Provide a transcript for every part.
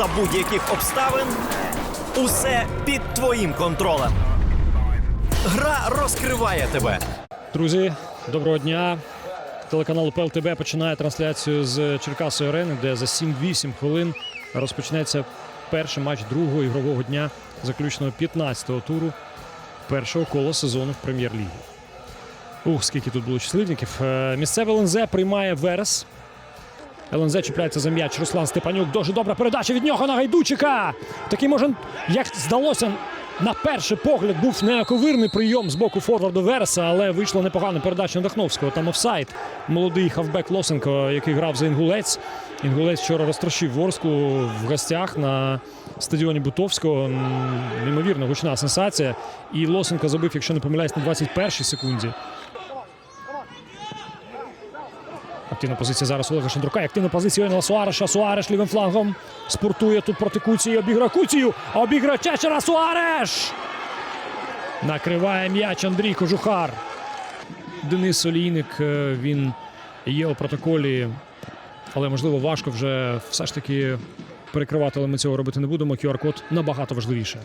за будь-яких обставин. Усе під твоїм контролем. Гра розкриває тебе. Друзі, доброго дня. Телеканал ПЛТБ починає трансляцію з Черкасої арени, де за 7-8 хвилин розпочнеться перший матч другого ігрового дня заключного 15-го туру першого кола сезону в прем'єр-лігі. Ух, скільки тут було числивників. Е, Місцеве ЛНЗ приймає Верес. ЛНЗ чіпляється за м'яч. Руслан Степанюк. Дуже добра передача від нього на Гайдучика. Такий може, як здалося, на перший погляд був неоковирний прийом з боку форварду Вереса, але вийшла непогана передача на Дахновського. Там офсайд. Молодий хавбек Лосенко, який грав за Інгулець. Інгулець вчора розтрощив Ворску в гостях на стадіоні Бутовського. Неймовірно гучна сенсація. І Лосенко забив, якщо не помиляюсь, на 21-й секунді. Активна позиція зараз Олега Шандрука. Активна позиція Йонела Суареша. Суареш лівим флангом спортує тут проти Куції. Обіграє Куцію. Обіграє Чечера Суареш. Накриває м'яч Андрій Кожухар. Денис Олійник. е, Він є у протоколі, але можливо важко вже все ж таки перекривати, але ми цього робити не будемо. QR-код набагато важливіше.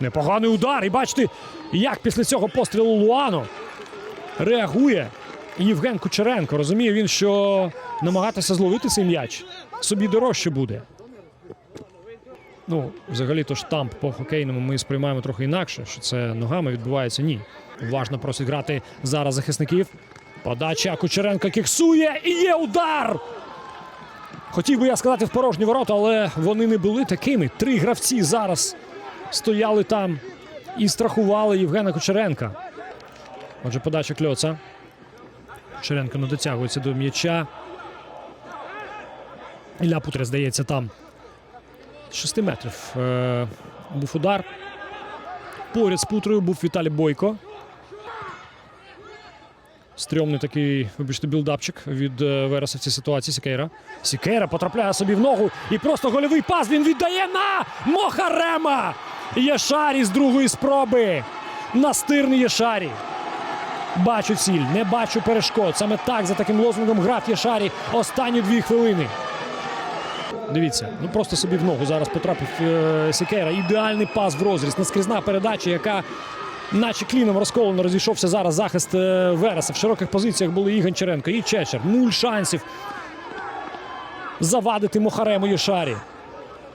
Непоганий удар. І бачите, як після цього пострілу Луано реагує Євген Кучеренко. Розуміє він, що намагатися зловити цей м'яч собі дорожче буде. Ну, взагалі, то штамп по хокейному ми сприймаємо трохи інакше, що це ногами відбувається. Ні. Уважно просить грати зараз захисників. Подача Кучеренко кіксує і є удар. Хотів би я сказати в порожні ворота, але вони не були такими. Три гравці зараз стояли там і страхували Євгена Кучеренка. Отже, подача кльоца. Шеренко не дотягується до м'яча. Ілля Путря, здається, там. З 6 метрів е, був удар. Поряд з Путрою був Віталій Бойко. Стрьомний такий, вибачте, білдапчик від е, Вереса в цій ситуації. Сікейра. Сікейра потрапляє собі в ногу і просто гольовий пас він віддає на Мохарема. Єшарі з другої спроби. Настирний Єшарі. Бачу ціль, не бачу перешкод. Саме так за таким лозунгом грав Єшарі останні дві хвилини. Дивіться, ну просто собі в ногу зараз потрапив е, Сікейра. Ідеальний пас в розріз. Наскрізна передача, яка наче кліном розколено розійшовся зараз захист е, Вереса. В широких позиціях були і Гончаренко, і Чечер. Нуль шансів завадити Мохарему Єшарі.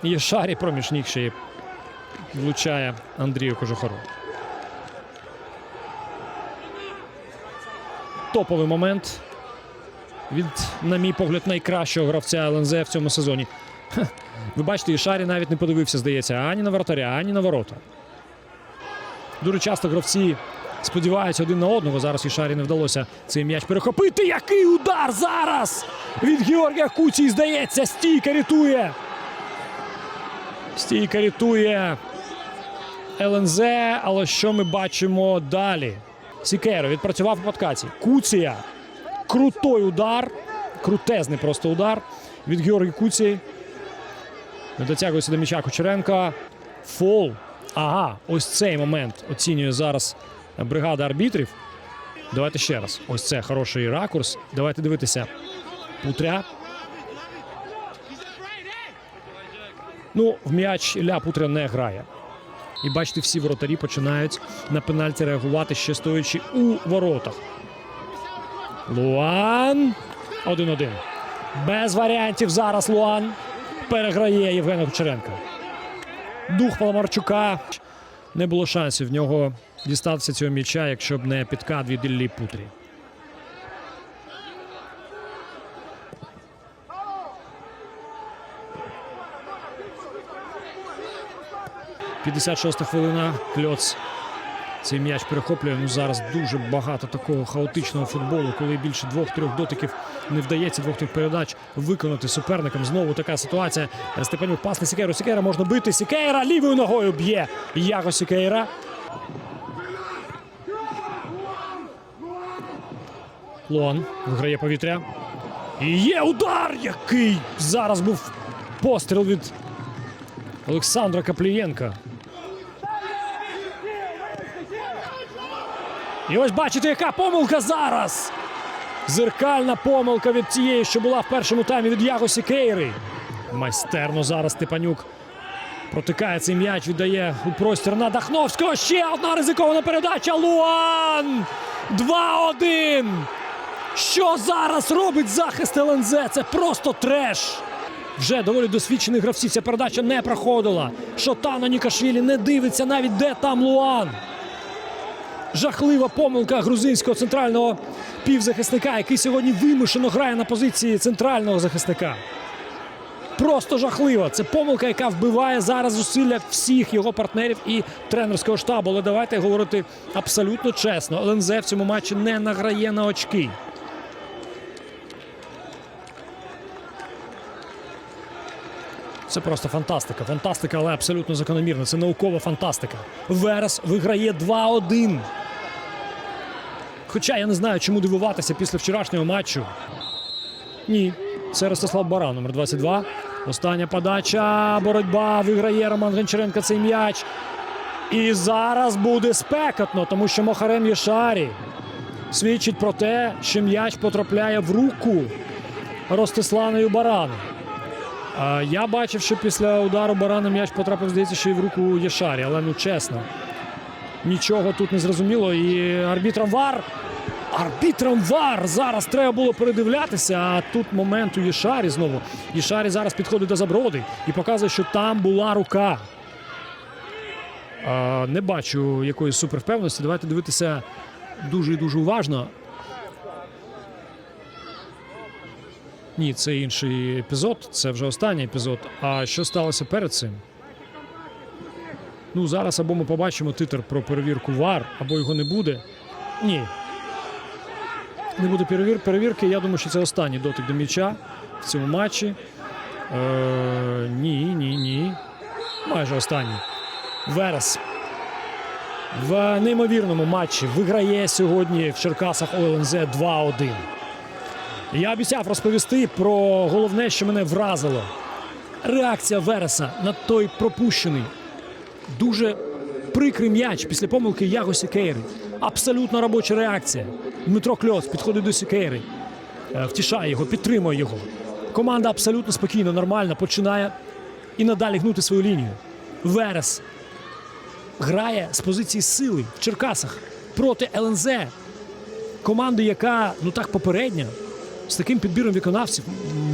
Єшарі проміж ще влучає Андрію Кожухару. Топовий момент від, на мій погляд, найкращого гравця ЛНЗ в цьому сезоні. Хе, Ви бачите, Ішарі навіть не подивився, здається, ані на воротаря, ані на ворота. Дуже часто гравці сподіваються один на одного. Зараз Ішарі не вдалося цей м'яч перехопити. Який удар зараз! Від Георгія Куцій, здається, стійка рятує. Стійка рятує ЛНЗ, але що ми бачимо далі? Сікеро відпрацював у подкаті. Куція. Крутой удар. Крутезний просто удар від Георгія Куції. Не дотягується до м'яча Кучеренка. Фол. Ага, ось цей момент оцінює зараз бригада арбітрів. Давайте ще раз. Ось це хороший ракурс. Давайте дивитися. Путря. Ну, в м'яч Ілля Путря не грає. І бачите, всі воротарі починають на пенальті реагувати ще стоячи у воротах. Луан. 1-1. Без варіантів зараз Луан переграє Євгена Кучеренка. Дух Паламарчука. Не було шансів в нього дістатися цього м'яча, якщо б не підкат від Іллі Путрі. П'ятдесят шоста хвилина. Кльоц цей м'яч перехоплює. Ну зараз дуже багато такого хаотичного футболу, коли більше двох-трьох дотиків не вдається двох-трьох передач виконати суперникам. Знову така ситуація. Степанюк пас на Сікейру. Сікейра можна бити. Сікейра лівою ногою б'є. Яго Сікейра. Лон виграє повітря. І є удар, який зараз був постріл від Олександра Каплієнка. І ось бачите, яка помилка зараз. Зеркальна помилка від тієї, що була в першому таймі від Яго Сікейри. Майстерно зараз Степанюк протикає цей м'яч, віддає у простір на Дахновського. Ще одна ризикована передача. Луан! 2-1. Що зараз робить захист ЛНЗ? Це просто треш. Вже доволі досвідчених гравців ця передача не проходила. Шотана Нікашвілі не дивиться навіть де там Луан. Жахлива помилка грузинського центрального півзахисника, який сьогодні вимушено грає на позиції центрального захисника. Просто жахлива. Це помилка, яка вбиває зараз зусилля всіх його партнерів і тренерського штабу. Але давайте говорити абсолютно чесно. ЛНЗ в цьому матчі не награє на очки. Це просто фантастика. Фантастика, але абсолютно закономірна. Це наукова фантастика. Верес виграє 2-1. Хоча я не знаю, чому дивуватися після вчорашнього матчу. Ні, це Ростислав Баран, номер 22. Остання подача. Боротьба. Виграє Роман Гончаренко цей м'яч. І зараз буде спекотно, тому що Мохарем Єшарі свідчить про те, що м'яч потрапляє в руку Ростиславою Барану. Я бачив, що після удару барана м'яч потрапив, здається, ще й в руку Єшарі, але ну чесно. Нічого тут не зрозуміло. І арбітром вар. Арбітром вар зараз треба було передивлятися. А тут момент у Єшарі знову. Єшарі зараз підходить до заброди і показує, що там була рука. А, не бачу якоїсь супервпевненості. Давайте дивитися дуже і дуже уважно. Ні, це інший епізод, це вже останній епізод. А що сталося перед цим? Ну, зараз або ми побачимо титр про перевірку ВАР, або його не буде. Ні. Не буде перевір... перевірки. Я думаю, що це останній дотик до м'яча в цьому матчі. Е... Ні, ні, ні. Майже останній. Верес. В неймовірному матчі виграє сьогодні в Черкасах ОЛНЗ 2-1. Я обіцяв розповісти про головне, що мене вразило. Реакція Вереса на той пропущений. Дуже прикрий м'яч після помилки Яго Сікейри. Абсолютно робоча реакція. Дмитро Кльоц підходить до Сікейри, е, втішає його, підтримує його. Команда абсолютно спокійно, нормально починає і надалі гнути свою лінію. Верес грає з позиції сили в Черкасах проти ЛНЗ. Команди, яка ну так попередня, з таким підбіром виконавців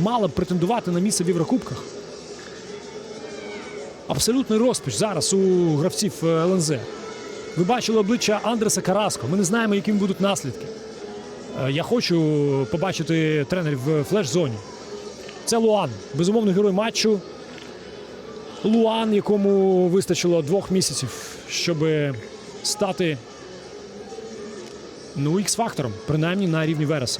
мала б претендувати на місце в Єврокубках. Абсолютний розпач зараз у гравців е, ЛНЗ. Ви бачили обличчя Андреса Караско. Ми не знаємо, якими будуть наслідки. Е, Я хочу побачити тренерів в флеш-зоні. Це Луан, безумовний герой матчу. Луан, якому вистачило двох місяців, щоб стати ну, ікс-фактором, принаймні на рівні Вереса.